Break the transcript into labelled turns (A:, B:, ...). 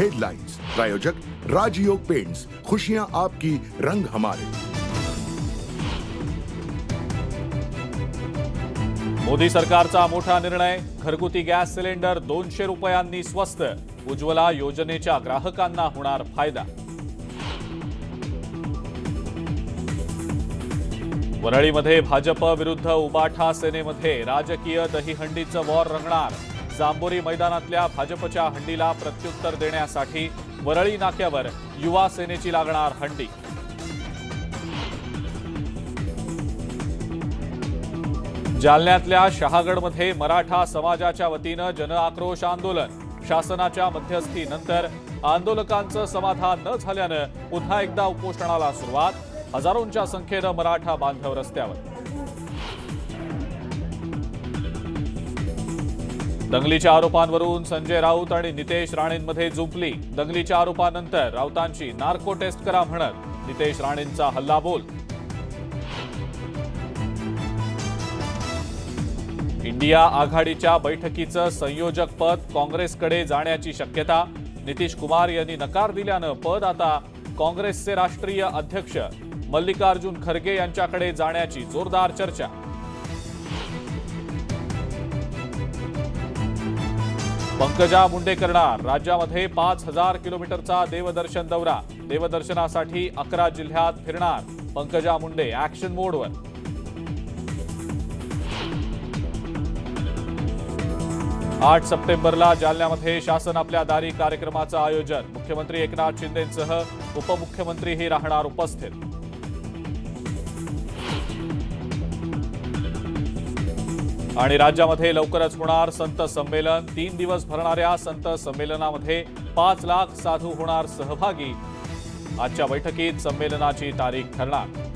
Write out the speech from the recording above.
A: Headlines प्रायोजक राजयोग paints खुशियां आपकी रंग हमारे.
B: मोदी सरकारचा मोठा निर्णय. घरगुती गॅस सिलेंडर दोनशे रुपयांनी स्वस्त. उज्ज्वला योजनेच्या ग्राहकांना होणार फायदा. वरळीमध्ये भाजप विरुद्ध उबाठा सेनेमध्ये राजकीय दहीहंडीचं वॉर रंगणार. जांबोरी मैदानातल्या भाजपच्या हंडीला प्रत्युत्तर देण्यासाठी वरळी नाक्यावर युवा सेनेची लागणार हंडी. जालन्यातल्या शहागडमध्ये मराठा समाजाच्या वतीनं जनआक्रोश आंदोलन. शासनाच्या मध्यस्थीनंतर आंदोलकांचं समाधान न झाल्यानं पुन्हा एकदा उपोषणाला सुरुवात. हजारोंच्या संख्येनं मराठा बांधव रस्त्यावर. दंगलीच्या आरोपांवरून संजय राऊत आणि नितेश राणेंमध्ये जुंपली. दंगलीच्या आरोपानंतर राऊतांची नार्को टेस्ट करा म्हणत नितेश राणेंचा हल्लाबोल. इंडिया आघाडीच्या बैठकीचं संयोजक पद काँग्रेसकडे जाण्याची शक्यता. नितीश कुमार यांनी नकार दिल्यानं पद आता काँग्रेसचे राष्ट्रीय अध्यक्ष. मल्लिकार्जुन खरगे यांच्याकडे जाण्याची जोरदार चर्चा. पंकजा मुंडे करणार. राज्यामध्ये पाच हजार किलोमीटरचा देवदर्शन दौरा. देवदर्शनासाठी अकरा जिल्ह्यात फिरणार पंकजा मुंडे ऍक्शन मोडवर आठ सप्टेंबरला जालन्यामध्ये शासन आपल्या दारी कार्यक्रमाचं आयोजन. मुख्यमंत्री एकनाथ शिंदेंसह उपमुख्यमंत्रीही राहणार उपस्थित. आणि राज्यामध्ये लवकरच होणार संत संमेलन. तीन दिवस भरणाऱ्या संत संमेलनामध्ये पाच लाख साधू होणार सहभागी. आजच्या बैठकीत संमेलनाची तारीख ठरणार.